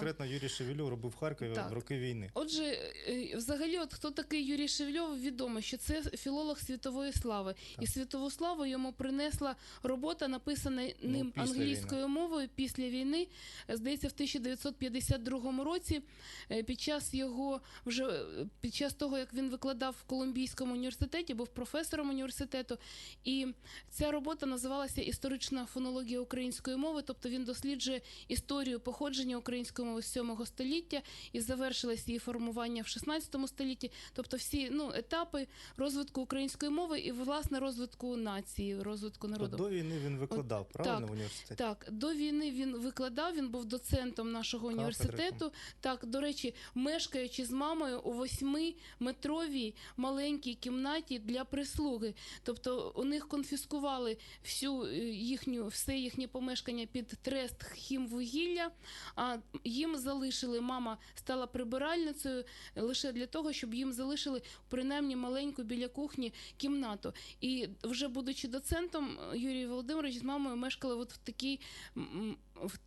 конкретно Юрій Шевельов робив в Харкові Так. в роки війни? Отже, е, взагалі, от хто такий Юрій Шевельов, відомо, що це філолог світової слави. І світову славу йому принесла робота, написана ним Ну, англійською мовою після війни. Е, Здається, в 1952 році, е, під час його вже під час того, як він викладав в Колумбійському університеті, був професором університету. І ця робота називалася Історична фонологія української мови, тобто він досліджує історію походження української мови 7 століття і завершилось її формування в 16 столітті, тобто всі ну, етапи розвитку української мови і власне розвитку нації, розвитку народу. до війни він викладав, правильно, так, в університеті? Так, до війни він викладав, він був доцентом нашого Кафедри. університету. Так, до речі, мешкаючи з мамою у восьмиметровій маленькій кімнаті для прислуги. Тобто у них конфіскували всю е, їхню, все їхнє помешкання під трест хімвугілля, а їм залишили, мама стала прибиральницею лише для того, щоб їм залишили принаймні маленьку біля кухні кімнату. І вже будучи доцентом, Юрій Володимирович з мамою мешкали от в такій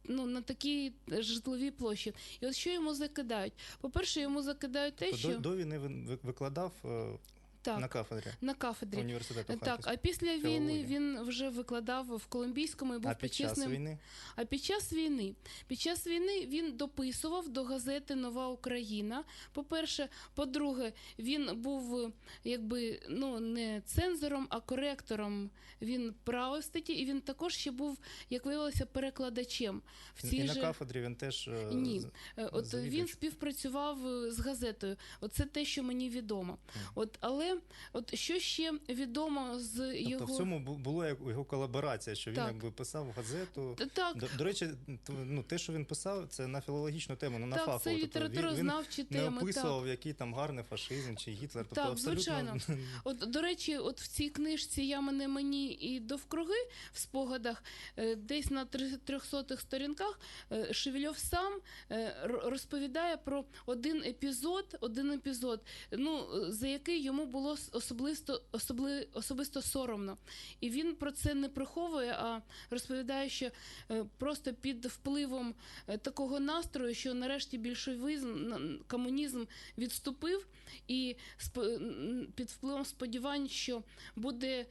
ну, на такій житловій площі. І от що йому закидають? По-перше, йому закидають те, То що до, до війни він ви- викладав е, так, на кафедрі на кафедрі. університету Так, а після війни він вже викладав в Колумбійському і був А під час почесним війни? а під час війни, під час війни він дописував до газети Нова Україна. По-перше, по-друге, він був якби ну не цензором, а коректором. Він правив статті, і він також ще був, як виявилося, перекладачем в І цій на кафедрі він теж е, ні. з- Е, От він співпрацював е, з газетою. Оце те, що мені відомо. От, але от що ще відомо з Тобто його в цьому була його колаборація, що він Так. якби писав газету. Так, До, до речі, ну те, що він писав, це на філологічну тему, не на так, фахову. це Тобто він- літературознавчі він теми. не описував, так. який там гарний фашизм чи Гітлер. Тобто Так, абсолютно звичайно. От до речі, от в цій книжці я мене мені і довкруги в спогадах, е, десь на трьохсотих сторінках е, Шевельов сам е, розповідає про один епізод, один епізод, ну за який йому було с- особисто особли, особисто соромно. І він про це не приховує, а розповідає, що е, просто під впливом е, такого настрою, що нарешті більшовизм, комунізм відступив, і під впливом сподівань, що буде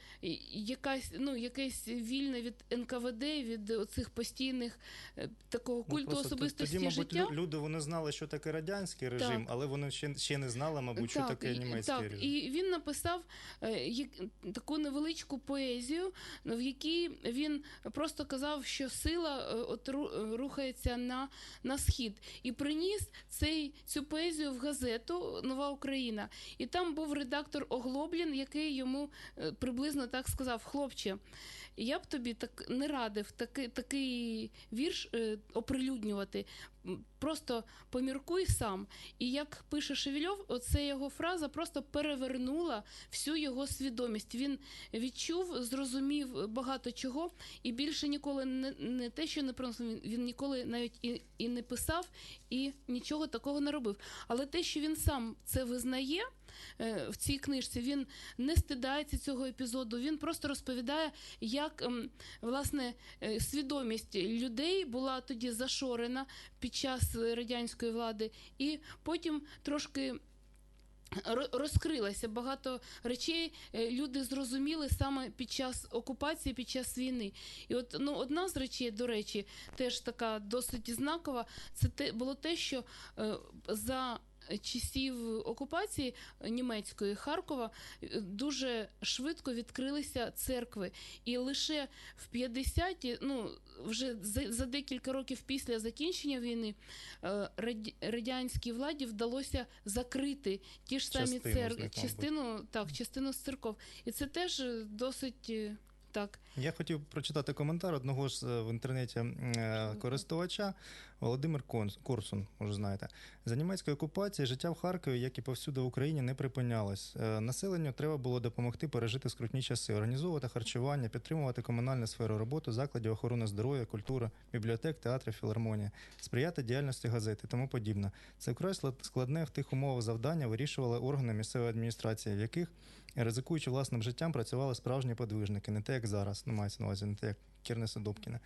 якась ну якесь вільне від НКВД, від оцих постійних е, такого Ну, культу т- особистості Тоді, мабуть, життя. люди вони знали, що таке радянський режим, Так. але вони ще, ще не знали, мабуть, що таке німецький так, режим. І він написав е, таку невеличку поезію, в якій він просто казав, що сила е, от рухається на, на схід. І приніс цей, цю поезію в газету Нова Україна. І там був редактор Оглоблін, який йому е, приблизно так сказав: хлопче, я б тобі так не радив такий, такий вірш е, оприлюднювати. Просто поміркуй сам. І як пише Шевельов, оце його фраза просто перевернула всю його свідомість. Він відчув, зрозумів багато чого, і більше ніколи не, не те, що не проносив, він, він ніколи навіть і, і не писав, і нічого такого не робив. Але те, що він сам це визнає е, в цій книжці, він не стидається цього епізоду. Він просто розповідає, як власне е, свідомість людей була тоді зашорена під час радянської влади, і потім трошки. розкрилася багато речей, е, люди зрозуміли саме під час окупації, під час війни. І от ну, одна з речей, до речі, теж така досить знакова, це те було те, що е, за часів окупації німецької Харкова дуже швидко відкрилися церкви. І лише в 50-ті, ну вже за, за декілька років після закінчення війни, е, радянській владі вдалося закрити ті ж самі церкви, частину, так, частину з церков. І це теж досить е, так. Я хотів прочитати коментар одного ж е, в інтернеті е, користувача Володимир Корсун, може знаєте. За німецької окупації життя в Харкові, як і повсюди в Україні, не припинялось. Е, Населенню треба було допомогти пережити скрутні часи, організовувати харчування, підтримувати комунальну сферу роботи, закладів охорони здоров'я, культури, бібліотек, театрів, філармонії, сприяти діяльності газет і тому подібне. Це вкрай склад- складне в тих умовах завдання вирішували органи місцевої адміністрації, в яких, ризикуючи власним життям, працювали справжні подвижники, не те, як зараз. Ну, мається на увазі, не те, як Кернеса Добкіна.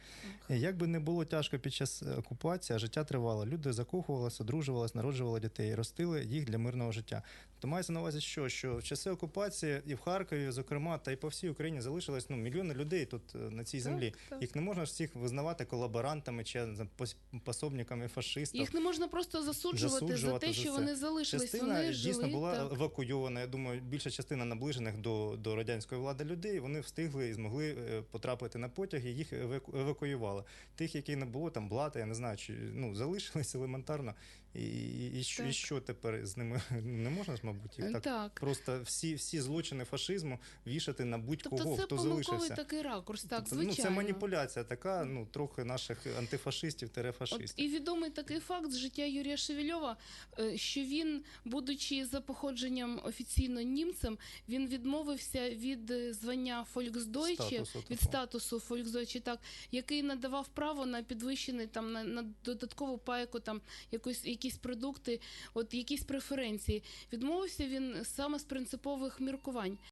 Як би не було тяжко під час е, окупації, а життя тривало. Люди закохувалися, одружувалися, народжували дітей, ростили їх для мирного життя. То мається на увазі, що, що в часи окупації і в Харкові, зокрема, та й по всій Україні залишилось ну, мільйони людей тут е, на цій землі. так. Їх не можна всіх визнавати колаборантами чи пособниками фашистів. Їх не можна просто засуджувати, за те, за що вони залишились. Частина вони дійсно жили, була так. евакуйована. Я думаю, більша частина наближених до, до радянської влади людей вони встигли і змогли е, потрапити на потяг і їх еваку- евакуювали. Тих, які не було, там блата, я не знаю, чи ну залишились елементарно. І, і, що, і що тепер з ними не можна ж, мабуть, їх так, так. просто всі, всі злочини фашизму вішати на будь-кого, Тобто це хто залишився. такий ракурс, так, Тобто, звичайно. ну, це маніпуляція така, ну трохи наших антифашистів От терефашистів. і відомий такий факт з життя Юрія Шевельова, е, що він, будучи за походженням офіційно німцем, він відмовився від е, звання Фольксдойче, від статусу Фольксдойче, так, який надавав право на підвищений там на, на додаткову пайку, там якось якісь продукти, от якісь преференції. Відмовився він саме з принципових міркувань.